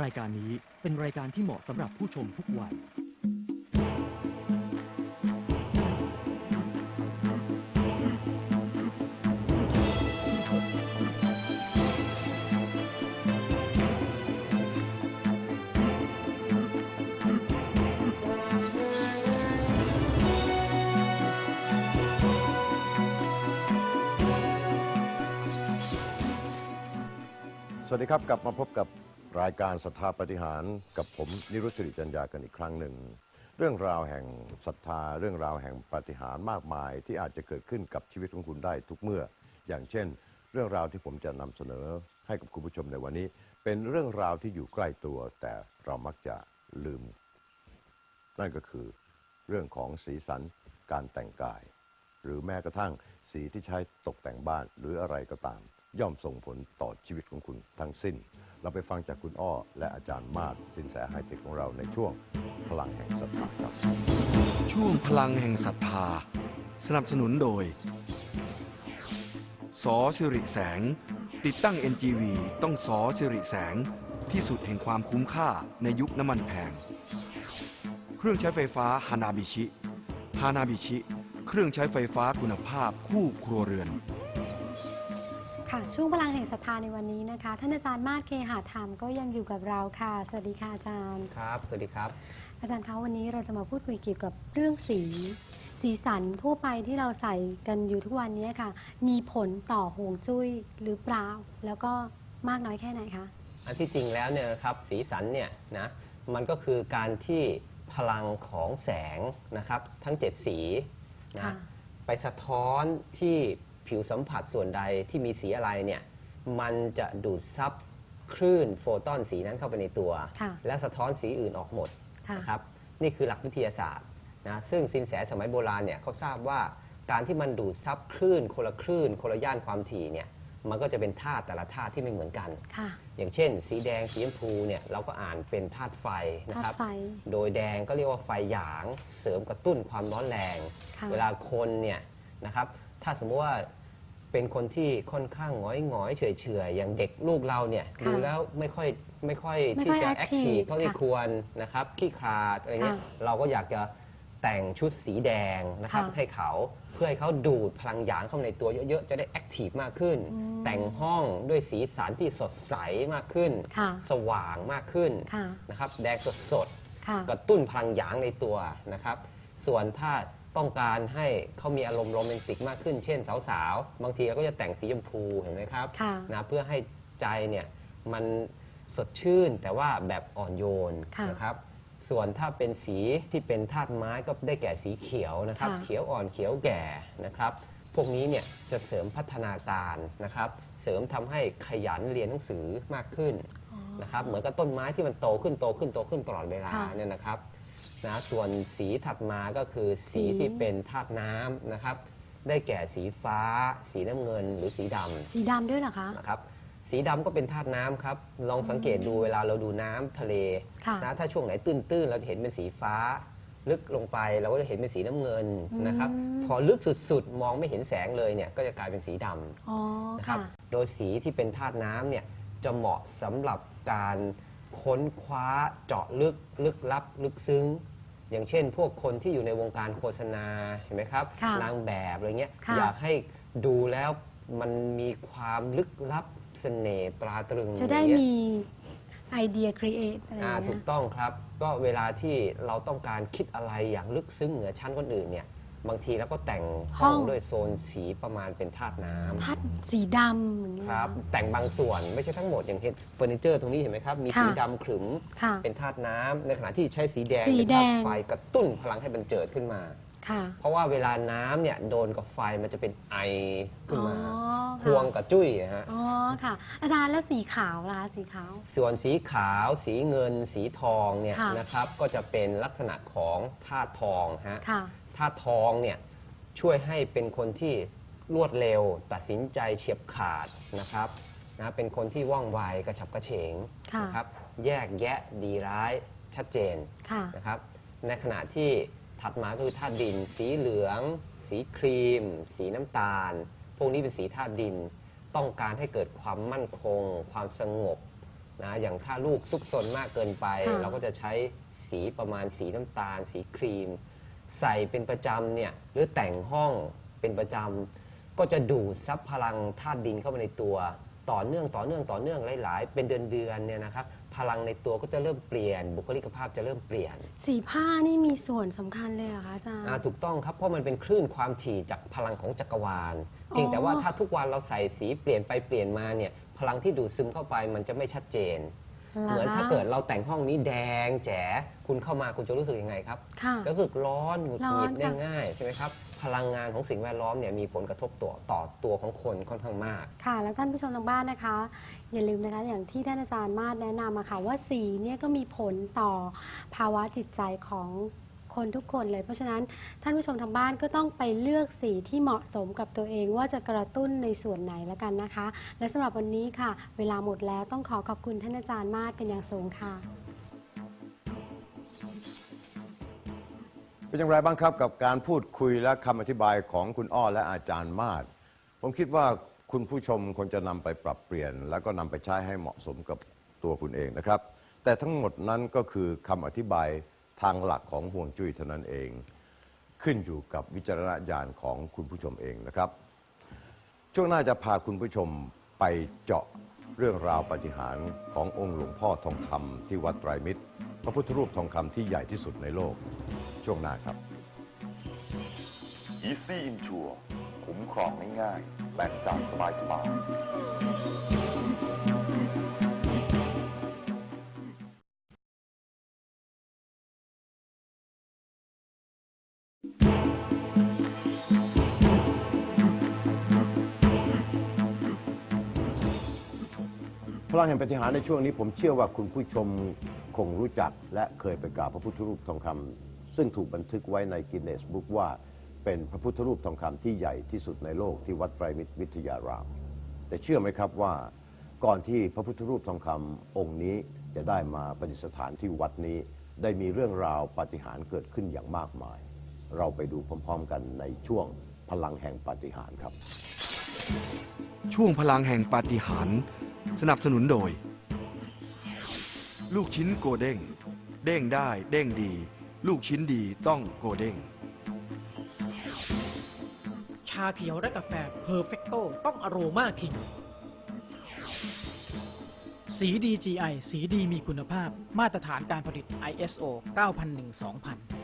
รายการนี้เป็นรายการที่เหมาะสำหรับผู้ชมทุกวัย สวัสดีครับกลับมาพบกับ รายการศรัทธาปฏิหารกับผมนิรุตสิริจัญญากันอีกครั้งหนึ่ง เรื่องราวแห่งศรัทธาเรื่องราวแห่งปฏิหารมากมาย ที่อาจจะเกิดขึ้นกับชีวิตของคุณได้ทุกเมื่อ อย่างเช่น เรื่องราวที่ผมจะนำเสนอให้กับคุณผู้ชมในวันนี้ เป็นเรื่องราวที่อยู่ใกล้ตัว แต่เรามักจะลืม นั่นก็คือเรื่องของสีสันการแต่งกาย หรือแม้กระทั่งสีที่ใช้ตกแต่งบ้านหรืออะไรก็ตาม ย่อมส่งผลต่อชีวิตของคุณทั้งสิ้น เราไปฟังจากคุณอ้อ และอาจารย์มาศสินแสไฮเทคของเราในช่วงพลังแห่งศรัทธาครับ ช่วงพลังแห่งศรัทธา สนับสนุนโดย สอสิริแสง ติดตั้ง NGV ต้องสอสิริแสง ที่สุดแห่งความคุ้มค่าในยุคน้ำมันแพง เครื่องใช้ไฟฟ้าฮานาบิชิฮานาบิชิ เครื่องใช้ไฟฟ้าคุณภาพคู่ครัวเรือน ค่ะ ช่วงพลังแห่งศรัทธาในวันนี้นะคะ ท่านอาจารย์มาศเคหาธรรมก็ยังอยู่กับเราค่ะ สวัสดีค่ะอาจารย์ ครับ สวัสดีครับ อาจารย์คะวันนี้เราจะมาพูดคุยเกี่ยวกับเรื่องสีสีสันทั่วไปที่เราใส่กันอยู่ทุกวันนี้ค่ะ มีผลต่อห่วงจุ้ยหรือเปล่า แล้วก็มากน้อยแค่ไหนคะ อันที่จริงแล้วเนี่ยนะครับสีสันเนี่ยนะมันก็คือการที่พลังของแสงนะครับทั้ง 7 สีนะค่ะ ไปสะท้อนที่ ผิวสัมผัสส่วนใดที่มีสีอะไรเนี่ยมันจะดูดซับคลื่นโฟตอนสีนั้นเข้าไปในตัว ค่ะและสะท้อนสีอื่นออกหมดค่ะนะครับนี่คือหลักวิทยาศาสตร์นะซึ่งสินแสสมัยโบราณเนี่ยเขาทราบว่าการที่มันดูดซับคลื่นคนละคลื่นคนละย่านความถี่เนี่ยมันก็จะเป็นธาตุแต่ละธาตุที่ไม่เหมือนกัน ค่ะ อย่างเช่น สีแดงสีชมพูเนี่ยเราก็อ่านเป็นธาตุไฟนะธาครัตุบไฟโดยแดงก็เรียกว่าไฟหยาง เสริมกระตุ้นความร้อนแรง ค่ะ เวลาคนเนี่ยนะครับถ้าสมมติว่า เป็นคนที่ค่อนข้างหงอยหงอยๆเฉยเฉยๆอย่างเด็กลูกเราเนี่ยค่ะดูแล้วไม่ค่อยไม่ค่อยไม่ที่ค่อยจะ active แอคทีฟเท่าที่ค่ะควรนะครับขี้คลาดอะไรเงี้ยค่ะเราก็อยากจะแต่งชุดสีแดงนะครับค่ะ ให้เขาเพื่อให้เขาดูดพลังหยางเข้ามาในตัวเยอะๆ จะได้แอคทีฟมากขึ้นอืมแต่งห้องด้วยสีสันที่สดใสมากขึ้น ค่ะ สว่างมากขึ้นค่ะ นะครับแดงสดสดค่ะๆกระตุ้นพลังหยางในตัวนะครับ ส่วนถ้า ต้องการให้เขามีอารมณ์โรแมนติกมากขึ้น เช่นสาวๆ บางทีเราก็จะแต่งสีชมพูเห็นไหมครับค่ะนะเพื่อให้ใจเนี่ยมันสดชื่นแต่ว่าแบบอ่อนโยนค่ะนะครับ ส่วนถ้าเป็นสีที่เป็นธาตุไม้ก็ได้แก่สีเขียวนะครับ ค่ะ เขียวอ่อนเขียวแก่นะครับ พวกนี้เนี่ยจะเสริมพัฒนาการนะครับ เสริมทำให้ขยันเรียนหนังสือมากขึ้นอ๋อนะครับเหมือนกับต้นไม้ที่มันโตขึ้นโตขึ้นโตขึ้นตลอดเวลาค่ะ เนี่ยนะครับ นะส่วนสีถัดมาก็คือสีสีที่เป็นธาตุน้ำนะครับ ได้แก่สีฟ้า สีน้ำเงิน หรือสีดสีดำด้วยเหรอคะำนะครับ สีดำก็เป็นธาตุน้ำครับ ลองสังเกตดูเวลาเราดูน้ำทะเลค่ะนะถ้าช่วงไหนตื้นๆเราจะเห็นเป็นสีฟ้า ลึกลงไปเราก็จะเห็นเป็นสีน้ำเงินนะครับอืมพอลึกสุดๆ มองไม่เห็นแสงเลยเนี่ยก็จะกลายเป็นสีดำอ๋อนะครับค่ะโดยสีที่เป็นธาตุน้ำเนี่ยจะเหมาะสำหรับการค้นคว้าเจาะลึกลึกลับ ลึกซึ้ง อย่างเช่น พวกคนที่อยู่ในวงการโฆษณาเห็นไหมครับค่ะนางแบบอะไรเงี้ยค่ะ อยากให้ดูแล้วมันมีความลึกลับเสน่ห์ตราตรึงจะได้อย่างเงี้ย มีไอเดียครีเอทอะไรออ่าย่างถูเงี้กย ต้องครับ ก็เวลาที่เราต้องการคิดอะไรอย่างลึกซึ้งเหนือชั้นคนอื่นเนี่ย บางทีเราก็แต่งห้องห้อง ด้วยโซนสีประมาณเป็นธาตุน้ำพัดสีดำอย่างเงี้ยครับ แต่งบางส่วนไม่ใช่ทั้งหมดอย่างเห็นเฟอร์นิเจอร์ตรงนี้เห็นไหมครับ มีค่ะสีดำขรึมค่ะ เป็นธาตุน้ำในขณะที่ใช้สีแดงสีเป็นแดธาง ตุไฟกระตุ้นพลังให้มันเจิดขึ้นมา ค่ะ เพราะว่าเวลาน้ำเนี่ยโดนกับไฟมันจะเป็นไอขึ้นมาอ๋อพวงค่ะกับจุ้ยนะฮะ อ๋อค่ะ อาจารย์แล้วสีขาวล่ะคะสีขาว ส่วนสีขาว สีเงิน สีทองเนี่ยค่ะ นะครับ ก็จะเป็นลักษณะของธาตุทองฮะ ค่ะ ธาตุทองเนี่ยช่วยให้เป็นคนที่รวดเร็ว ตัดสินใจเฉียบขาดนะครับนะเป็นคนที่ว่องไวกระฉับกระเฉงค่ะนะครับแยกแยะดีร้ายชัดเจนค่ะ นะครับในขณะที่ถัดมาก็คือธาตุดิน สีเหลือง สีครีม สีน้ำตาล พวกนี้เป็นสีธาตุดิน ต้องการให้เกิดความมั่นคง ความสงบนะอย่างถ้าลูกซุกซนมากเกินไป ค่ะ เราก็จะใช้สีประมาณสีน้ำตาล สีครีม ใส่เป็นประจำเนี่ยหรือแต่งห้องเป็นประจำก็จะดูดซับพลังธาตุดินเข้าไปในตัวต่อเนื่องต่อเนื่องต่อเนื่องหลาย ๆ เป็นเดือนเดือนๆเนี่ยนะครับพลังในตัวก็จะเริ่มเปลี่ยน บุคลิกภาพจะเริ่มเปลี่ยน สีผ้านี่มีส่วนสำคัญเลยเหรอคะอาจารย์ อ่าถูกต้องครับ เพราะมันเป็นคลื่นความถี่จากพลังของจักรวาลเพียงแต่ว่าถ้าทุกวันเราใส่สีเปลี่ยนไปเปลี่ยนมาเนี่ยพลังที่ดูดซึมเข้าไปมันจะไม่ชัดเจน เหรอเหมือนถ้าเกิดเราแต่งห้องนี้แดงแจ๋คุณเข้ามาคุณจะรู้สึกยังไงครับค่ะ จะรู้สึกร้อนหงุดหงิดร้อนได้ค่ะง่ายใช่ไหมครับพลังงานของสิ่งแวดล้อมเนี่ยมีผลกระทบต่อต่อตัวของคนค่อนข้างมาก ค่ะ แล้วท่านผู้ชมทางบ้านนะคะ อย่าลืมนะคะ อย่างที่ท่านอาจารย์มาศแนะนำอะค่ะ ว่าสีเนี่ยก็มีผลต่อภาวะจิตใจของ คนทุกคนเลย เพราะฉะนั้นท่านผู้ชมทางบ้านก็ต้องไปเลือกสีที่เหมาะสมกับตัวเองว่าจะกระตุ้นในส่วนไหนแล้วกันนะคะ และสำหรับวันนี้ค่ะ เวลาหมดแล้วต้องขอขอบคุณท่านอาจารย์มาศเป็นอย่างสูงค่ะเป็นอย่างไรบ้างครับกับการพูดคุยและคำอธิบายของคุณอ้อและอาจารย์มาศผมคิดว่าคุณผู้ชมควรจะนำไปปรับเปลี่ยน แล้วก็นำไปใช้ให้เหมาะสมกับตัวคุณเองนะครับ แต่ทั้งหมดนั้นก็คือคำอธิบาย ทางหลักของห่วงจุ้ยเท่านั้นเอง ขึ้นอยู่กับวิจารณญาณของคุณผู้ชมเองนะครับ ช่วงหน้าจะพาคุณผู้ชมไปเจาะเรื่องราวปฏิหารขององค์หลวงพ่อทองคำที่วัดไตรมิตร พระพุทธรูปทองคำที่ใหญ่ที่สุดในโลก ช่วงหน้าครับ Easy Insure คุ้มครองง่ายๆแบ่งจ่ายสบายๆ พลังแห่งปฏิหารในช่วงนี้ผมเชื่อว่าคุณผู้ชมคงรู้จักและเคยไปกราบพระพุทธรูปทองคำซึ่งถูกบันทึกไว้ในกินเนสบุ๊กว่า เป็นพระพุทธรูปทองคำที่ใหญ่ที่สุดในโลกที่วัดไตรมิตรวิทยาราม แต่เชื่อไหมครับว่า ก่อนที่พระพุทธรูปทองคำองค์นี้จะได้มาประดิษฐานที่วัดนี้ ได้มีเรื่องราวปาฏิหาริย์เกิดขึ้นอย่างมากมาย เราไปดูพร้อม ๆ กันในช่วงพลังแห่งปาฏิหาริย์ครับ ช่วงพลังแห่งปาฏิหาริย์ สนับสนุนโดย ลูกชิ้นโกเด้ง เด้งได้เด้งดี ลูกชิ้นดีต้องโกเด้ง ชาเขียวและกาแฟเพอร์เฟกโตต้องอโรมาคิง สีดี GI สีดีมีคุณภาพ มาตรฐานการผลิต ISO 9001-2000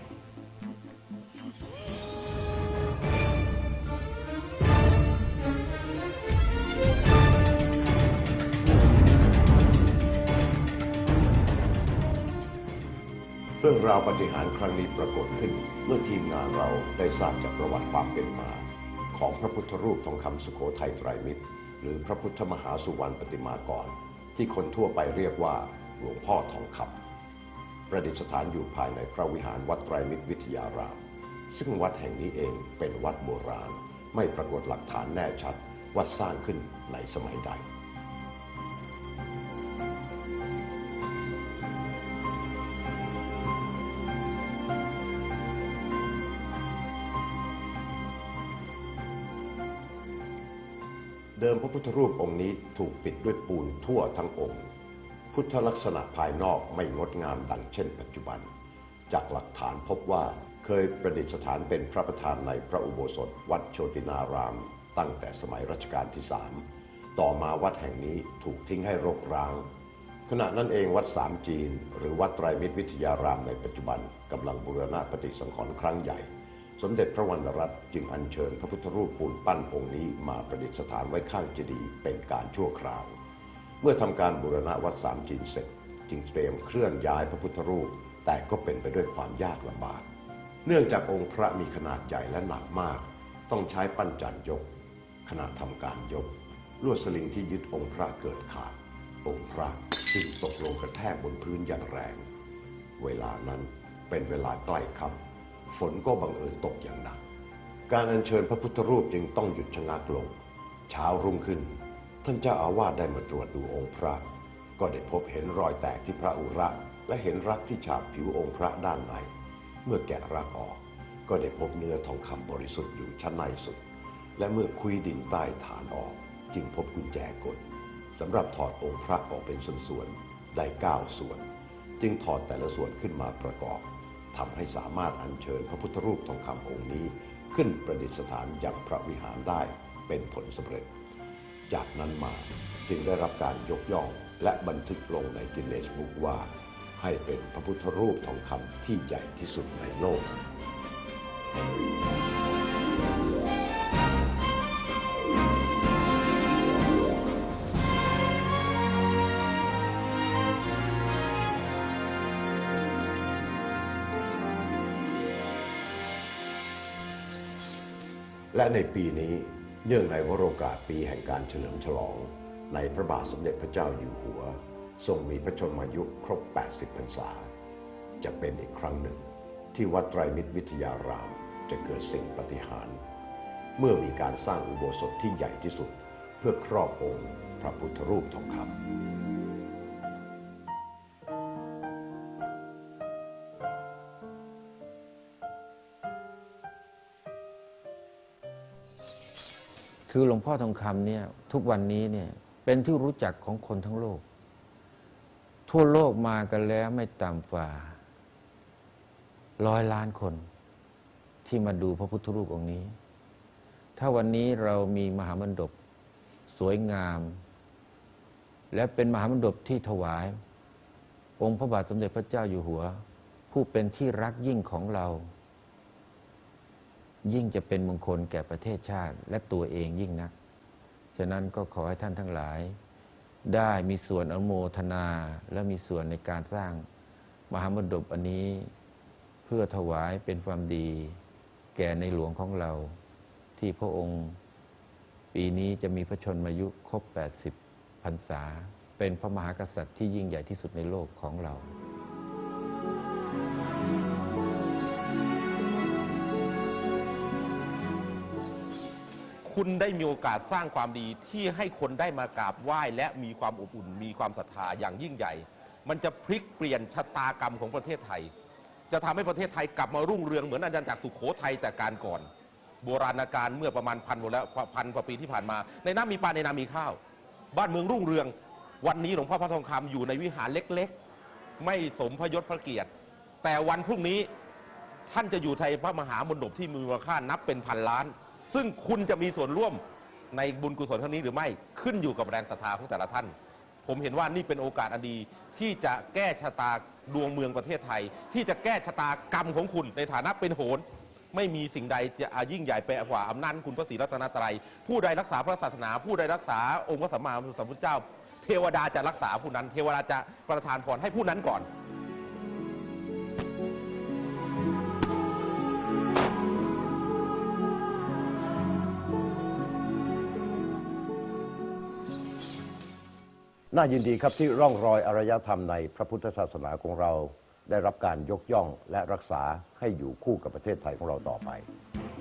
รื่องราวปฏิหารครั้งนี้ปรากฏขึ้น เมื่อทีมงานเราได้ทราบจากประวัติความเป็นมา ของพระพุทธรูปทองคำสุโขทัยไตรมิตร หรือพระพุทธมหาสุวรรณปฏิมากร ที่คนทั่วไปเรียกว่าหลวงพ่อทองคำประดิษฐานอยู่ภายในพระวิหารวัดไตรมิตรวิทยาราม ซึ่งวัดแห่งนี้เองเป็นวัดโบราณ ไม่ปรากฏหลักฐานแน่ชัดว่าสร้างขึ้นในสมัยใด เดิมพระพุทธรูปองค์นี้ถูกปิดด้วยปูนทั่วทั้งองค์ พุทธลักษณะภายนอกไม่งดงามดังเช่นปัจจุบัน จากหลักฐานพบว่าเคยประดิษฐานเป็นพระประธานในพระอุโบสถวัดโชตินาราม ตั้งแต่สมัยรัชกาลที่สามต่อมาวัดแห่งนี้ถูกทิ้งให้รกร้าง ขณะนั้นเองวัดสามจีน หรือวัดไตรมิตรวิทยารามในปัจจุบันกำลังบูรณะปฏิสังขรณ์ครั้งใหญ่ สมเด็จพระวรรณรัตน์จึงอัญเชิญพระพุทธรูปปูนปั้นองค์นี้มาประดิษฐานไว้ข้างเจดีย์เป็นการชั่วคราว เมื่อทำการบูรณะวัดสามจีนเสร็จ จึงเตรียมเคลื่อนย้ายพระพุทธรูป แต่ก็เป็นไปด้วยความยากลำบาก เนื่องจากองค์พระมีขนาดใหญ่และหนักมาก ต้องใช้ปั้นจันยก ขณะทำการยก ลวดสลิงที่ยึดองค์พระเกิดขาด องค์พระจึงตกลงกระแทกบนพื้นอย่างแรง เวลานั้นเป็นเวลาใกล้ค่ำ ฝนก็บังเอิญตกอย่างหนัก การอัญเชิญพระพุทธรูปจึงต้องหยุดชะงักลง เช้ารุ่งขึ้น ท่านเจ้าอาวาสได้มาตรวจดูองค์พระ ก็ได้พบเห็นรอยแตกที่พระอุระและเห็นรักที่ฉาบผิวองค์พระด้านใน เมื่อแกะรักออก ก็ได้พบเนื้อทองคำบริสุทธิ์อยู่ชั้นในสุด และเมื่อคุยดินใต้ฐานออก จึงพบกุญแจกดสำหรับถอดองค์พระออกเป็นส่วนๆได้9ส่วน จึงถอดแต่ละส่วนขึ้นมาประกอบ ทำให้สามารถอัญเชิญพระพุทธรูปทองคำองค์นี้ ขึ้นประดิษฐานยังพระวิหารได้เป็นผลสำเร็จ จากนั้นมาจึงได้รับการยกย่องและบันทึกลงในกินเนสบุ๊กว่า ให้เป็นพระพุทธรูปทองคำที่ใหญ่ที่สุดในโลก และในปีนี้เนื่องในวโรกาสปีแห่งการเฉลิมฉลอง ในพระบาทสมเด็จพระเจ้าอยู่หัว ทรงมีพระชนมายุครบ 80 พรรษา จะเป็นอีกครั้งหนึ่ง ที่วัดไตรมิตรวิทยารามจะเกิดสิ่งปฏิหาร เมื่อมีการสร้างอุโบสถที่ใหญ่ที่สุด เพื่อครอบองค์พระพุทธรูปทองคำ คือหลวงพ่อทองคำเนี่ยทุกวันนี้เนี่ยเป็นที่รู้จักของคนทั้งโลก ทั่วโลกมากันแล้วไม่ต่ำกว่าร้อยล้านคนที่มาดูพระพุทธรูปองค์นี้ ถ้าวันนี้เรามีมหามณฑปสวยงาม และเป็นมหามณฑปที่ถวาย องค์พระบาทสมเด็จพระเจ้าอยู่หัว ผู้เป็นที่รักยิ่งของเรา ยิ่งจะเป็นมงคลแก่ประเทศชาติและตัวเองยิ่งนัก ฉะนั้นก็ขอให้ท่านทั้งหลาย ได้มีส่วนอนุโมทนาและมีส่วนในการสร้างมหามณฑปอันนี้ เพื่อถวายเป็นความดี แก่ในหลวงของเรา ที่พระองค์ปีนี้จะมีพระชนมายุครบ 80 พรรษา เป็นพระมหากษัตริย์ที่ยิ่งใหญ่ที่สุดในโลกของเรา คุณได้มีโอกาสสร้างความดีที่ให้คนได้มากราบไหว้และมีความอบอุ่น มีความศรัทธาอย่างยิ่งใหญ่ มันจะพลิกเปลี่ยนชะตากรรมของประเทศไทย จะทำให้ประเทศไทยกลับมารุ่งเรืองเหมือนอาจารย์จากสุโขทัยแต่การก่อน โบราณกาลเมื่อประมาณพันกว่าแล้วพันกว่าปีที่ผ่านมา ในน้ำมีปลาในน้ำมีข้าว บ้านเมืองรุ่งเรือง วันนี้หลวงพ่อพระทองคำอยู่ในวิหารเล็กๆ ไม่สมพยศพระเกียรติ แต่วันพรุ่งนี้ท่านจะอยู่ในพระมหามณฑปที่มีมูลค่านับเป็นพันล้าน ซึ่งคุณจะมีส่วนร่วมในบุญกุศลครั้งนี้หรือไม่ขึ้นอยู่กับแรงศรัทธาของแต่ละท่าน ผมเห็นว่านี่เป็นโอกาสอันดีที่จะแก้ชะตาดวงเมืองประเทศไทย ที่จะแก้ชะตากรรมของคุณในฐานะเป็นโหนไม่มีสิ่งใดจะยิ่งใหญ่ไปกว่าอำนาจคุณพระศรีรัตนตรัย ผู้ใดรักษาพระศาสนา ผู้ใดรักษาองค์พระสัมมาสัมพุทธเจ้า เทวดาจะรักษาผู้นั้น เทวดาจะประทานพรให้ผู้นั้นก่อน น่ายินดีครับที่ร่องรอยอารยธรรมในพระพุทธศาสนาของเรา ได้รับการยกย่องและรักษาให้อยู่คู่กับประเทศไทยของเราต่อไป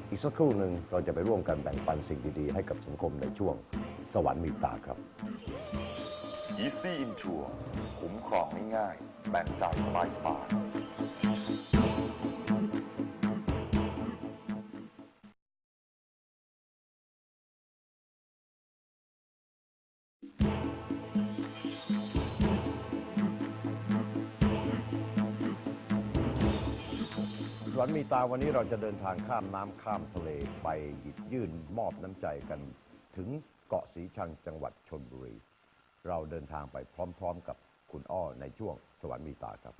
อีกสักครู่หนึ่งเราจะไปร่วมกันแบ่งปันสิ่งดีๆ ให้กับสังคมในช่วงสวรรค์มีตาครับ Easy Insure คุ้มครองง่ายๆแบ่งจ่ายสบายๆ สวรรค์มีตาวันนี้เราจะเดินทางข้ามน้ำข้ามทะเลไปหยิบยื่นมอบน้ำใจกัน ถึงเกาะสีชังจังหวัดชนบุรี เราเดินทางไปพร้อมๆกับคุณอ้อในช่วงสวรรค์มีตาครับ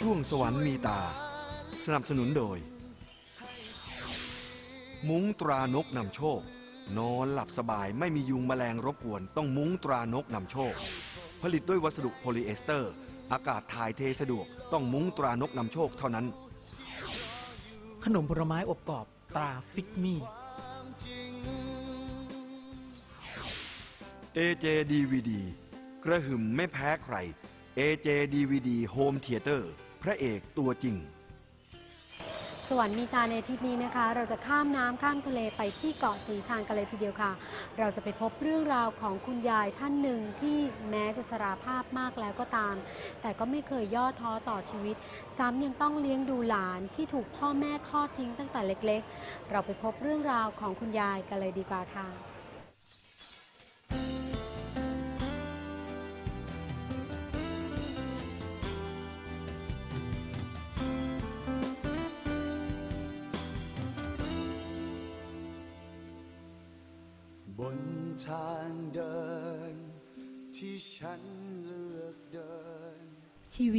ช่วงสวรรค์มีตา สนับสนุนโดย มุ้งตรานกนำโชค นอนหลับสบายไม่มียุงแมลงรบกวน ต้องมุ้งตรานกนำโชค ผลิตด้วยวัสดุโพลีเอสเตอร์ อากาศถ่ายเทสะดวกต้องมุ้งตรานกนำโชคเท่านั้น ขนมผลไม้อบกรอบตราฟิกมี่ AJ DVD กระหึ่มไม่แพ้ใคร AJ DVD Home Theater พระเอกตัวจริงส วรรค์มีตาในอาทิตย์นี้นะคะ เราจะข้ามน้ำข้ามทะเลไปที่เกาะสีชังกันเลยทีเดียวค่ะ เราจะไปพบเรื่องราวของคุณยายท่านหนึ่งที่แม้จะชราภาพมากแล้วก็ตาม แต่ก็ไม่เคยย่อท้อต่อชีวิต ซ้ำยังต้องเลี้ยงดูหลานที่ถูกพ่อแม่ทอดทิ้งตั้งแต่เล็ก ๆ เราไปพบเรื่องราวของคุณยายกันเลยดีกว่าค่ะ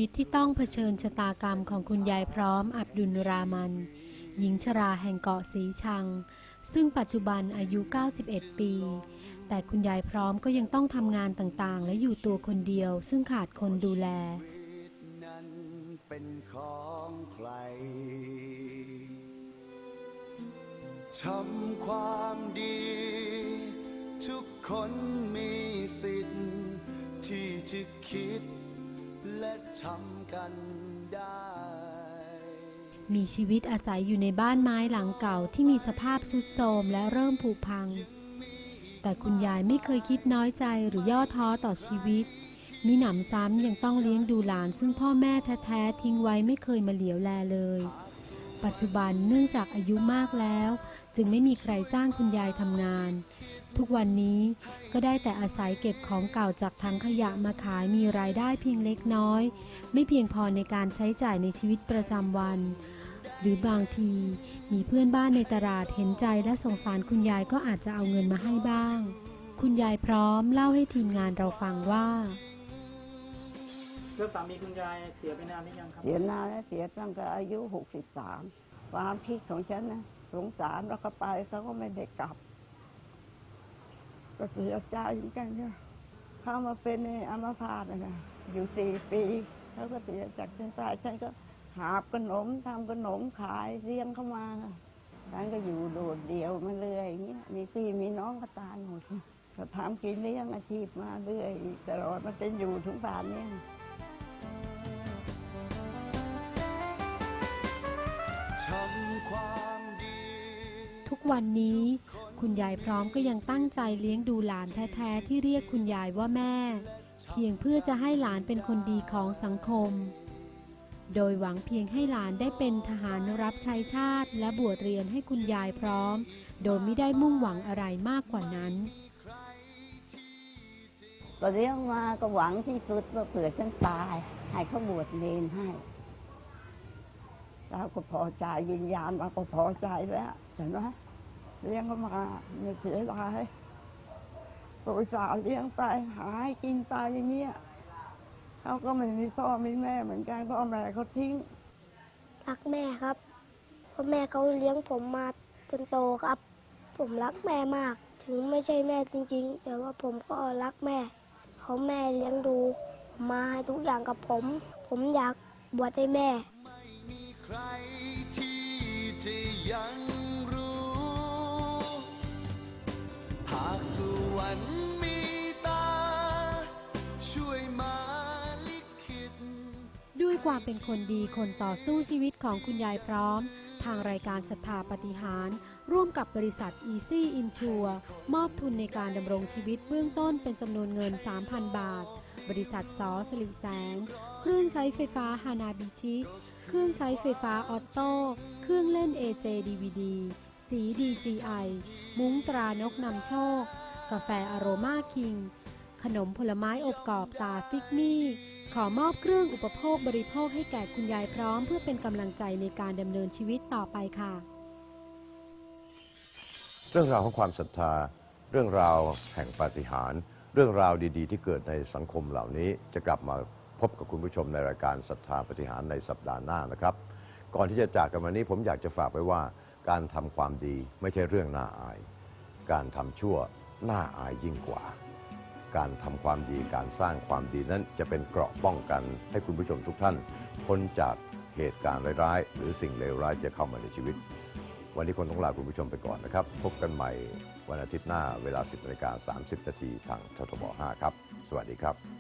วิตที่ต้องเผชิญชะตากรรมของคุณยายพร้อมอับดุลรามัน หญิงชราแห่งเกาะสีชัง ซึ่งปัจจุบันอายุ 91 ปี แต่คุณยายพร้อมก็ยังต้องทำงานต่างๆ และอยู่ตัวคนเดียว ซึ่งขาดคนดูแลนั้นเป็นของใครทำความดี ทุกคนมีสิทธิ์ที่จะคิด และทำกันได้ มีชีวิตอาศัยอยู่ในบ้านไม้หลังเก่าที่มีสภาพทรุดโทรมและเริ่มผุพัง แต่คุณยายไม่เคยคิดน้อยใจหรือย่อท้อต่อชีวิต มีหนำซ้ำยังต้องเลี้ยงดูหลานซึ่งพ่อแม่แท้ๆทิ้งไว้ไม่เคยมาเหลียวแลเลย ปัจจุบันเนื่องจากอายุมากแล้ว จึงไม่มีใครจ้างคุณยายทำงาน ทุกวันนี้ก็ได้แต่อาศัยเก็บของเก่าจากถังขยะมาขายมีรายได้เพียงเล็กน้อย ไม่เพียงพอในการใช้จ่ายในชีวิตประจำวัน หรือบางทีมีเพื่อนบ้านในตลาดเห็นใจและสงสารคุณยายก็อาจจะเอาเงินมาให้บ้าง คุณยายพร้อมเล่าให้ทีมงานเราฟังว่าแล้วสามีคุณยายเสียไปนานหรือยังครับเสียนานแล้วเสียตั้งแต่อายุ 63 ความคิดของฉันนะสงสารแล้วก็ไปเขาก็ไม่ได้กลับ ก็เสียใจเหมือนกันเนี่ยเข้ามาเป็นในอัมพาตนะคะอยู่สี่ปีเขาก็เสียจากเส้นสายฉันก็หาบขนมทำขนมขายเลี้ยงเข้ามาค่ะฉันก็อยู่โดดเดี่ยวมาเรื่อยอย่างเงี้ยมีพี่มีน้องก็ตายหมดก็ทำกินเลี้ยงอาชีพมาเรื่อยตลอดมันจะอยู่ถึงป่านเนี้ยทำความดีทุกวันนี้ คุณยายพร้อมก็ยังตั้งใจเลี้ยงดูหลานแท้ๆที่เรียกคุณยายว่าแม่ เพียงเพื่อจะให้หลานเป็นคนดีของสังคม โดยหวังเพียงให้หลานได้เป็นทหารรับใช้ชาติ และบวชเรียนให้คุณยายพร้อม โดยไม่ได้มุ่งหวังอะไรมากกว่านั้นก็เลี้ยงมาก็หวังที่สุดว่าเผื่อฉันตาย ให้เขาบวชเนนให้เราก็พอใจวิญญาณเราก็พอใจแล้วเห็นไหม เลี้ยงเขามาไม่เสียดายบริษัทเลี้ยงไปหาให้กินไปอย่างเงี้ยเขาก็ไม่มีพ่อมีแม่เหมือนกันพ่อแม่เขาทิ้ง รักแม่ครับเพราะแม่เขาเลี้ยงผมมาจนโตครับ ผมรักแม่มาก ถึงไม่ใช่แม่จริง ๆ แต่ว่าผมก็รักแม่เพราะแม่เลี้ยงดูผมมาให้ทุกอย่างกับผม ผมอยากบวชให้แม่ใครที่จะยัง หากสวรรค์มีตา ช่วยมาลิขิต ด้วยความเป็นคนดีคนต่อสู้ชีวิตของคุณยายพร้อม ทางรายการศรัทธาปฏิหาร ร่วมกับบริษัท Easy Insure มอบทุนในการดำรงชีวิตเบื้องต้นเป็นจำนวนเงิน 3,000 บาท บริษัทสอสลิแสง เครื่องใช้ไฟฟ้าฮานาบิชิ เครื่องใช้ไฟฟ้าออโต้ เครื่องเล่น AJ DVD สี DGI มุ้งตรานกนำโชค กาแฟอโรมาคิง ขนมผลไม้อบกรอบตาฟิกมี่ ขอมอบเครื่องอุปโภคบริโภคให้แก่คุณยายพร้อม เพื่อเป็นกำลังใจในการดำเนินชีวิตต่อไปค่ะ เรื่องราวของความศรัทธา เรื่องราวแห่งปาฏิหาริย์เรื่องราวดีๆ ที่เกิดในสังคมเหล่านี้ จะกลับมาพบกับคุณผู้ชมในรายการศรัทธาปาฏิหาริย์ในสัปดาห์หน้านะครับ ก่อนที่จะจากกันวันนี้ผมอยากจะฝากไว้ว่า การทำความดีไม่ใช่เรื่องน่าอาย การทำชั่วน่าอายยิ่งกว่า การทำความดีการสร้างความดีนั้นจะเป็นเกราะป้องกันให้คุณผู้ชมทุกท่านพ้นจากเหตุการณ์ร้ายๆหรือสิ่งเลวร้ายจะเข้ามาในชีวิต วันนี้คนต้องลาคุณผู้ชมไปก่อนนะครับ พบกันใหม่วันอาทิตย์หน้าเวลา 10นาฬิกา30นาทีทางททบ5ครับ สวัสดีครับ